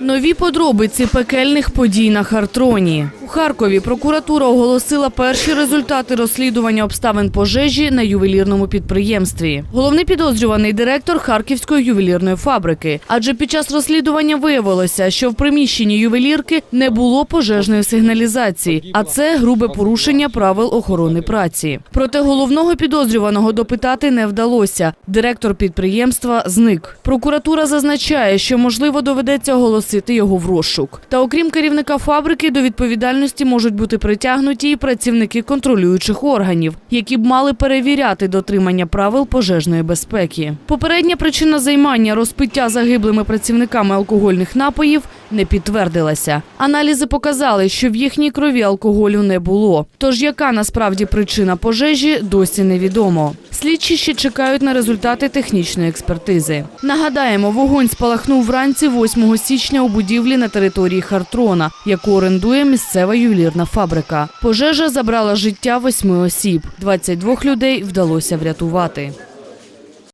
Нові подробиці пекельних подій на Хартроні. Харкові прокуратура оголосила перші результати розслідування обставин пожежі на ювелірному підприємстві. Головний підозрюваний директор Харківської ювелірної фабрики. Адже під час розслідування виявилося, що в приміщенні ювелірки не було пожежної сигналізації, а це грубе порушення правил охорони праці. Проте головного підозрюваного допитати не вдалося. Директор підприємства зник. Прокуратура зазначає, що можливо доведеться оголосити його в розшук. Та окрім керівника фабрики, до відповідальності можуть бути притягнуті і працівники контролюючих органів, які б мали перевіряти дотримання правил пожежної безпеки. Попередня причина займання розпиття загиблими працівниками алкогольних напоїв не підтвердилася. Аналізи показали, що в їхній крові алкоголю не було. Тож яка насправді причина пожежі, досі невідомо. Слідчі ще чекають на результати технічної експертизи. Нагадаємо, вогонь спалахнув вранці 8 січня у будівлі на території Хартрона, яку орендує місцева ювелірна фабрика. Пожежа забрала життя восьми осіб. 22 людей вдалося врятувати.